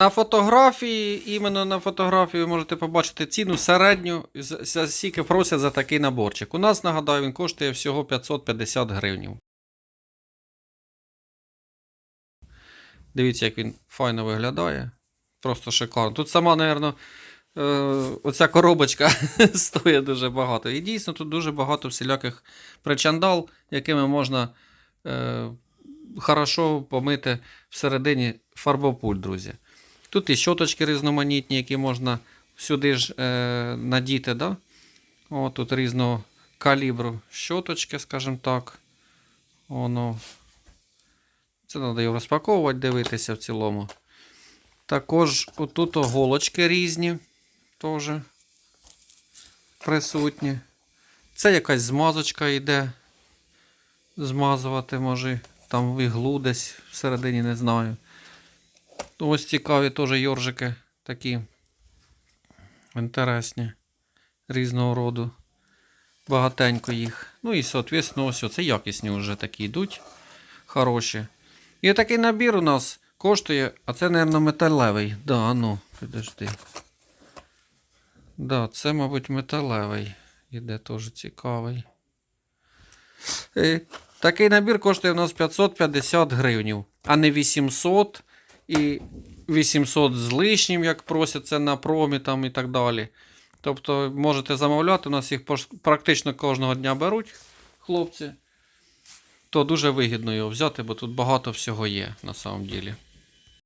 На фотографії, іменно на фотографії ви можете побачити ціну середню, скільки просять за такий наборчик. У нас, нагадаю, він коштує всього 550 гривень. Дивіться, як він файно виглядає. Просто шикарно. Тут сама, мабуть, оця коробочка стоїть дуже багато. І дійсно тут дуже багато всіляких причандал, якими можна е, хорошо помити всередині фарбопуль, друзі. Тут і щоточки різноманітні, які можна сюди ж е, надіти. Да? О, тут різного калібру щоточки, скажімо так. Воно. Це треба його розпаковувати, дивитися в цілому. Також отут голочки різні теж присутні. Це якась змазочка йде. Змазувати може. Там іглу десь всередині не знаю. Ось цікаві теж йоржики такі. Інтересні. Різного роду. Багатенько їх. Ну і, соответственно, ось це якісні вже такі йдуть. Хороші. І такий набір у нас коштує, а це, мабуть, металевий. Да, ну, підожди. Да, це, мабуть, металевий. Іде теж цікавий. Е, Такий набір коштує у нас 550 гривень, а не 800 і 800 з лишнім, як просять це на промі там і так далі. Тобто можете замовляти, у нас їх практично кожного дня беруть хлопці. То дуже вигідно його взяти, бо тут багато всього є на самом ділі.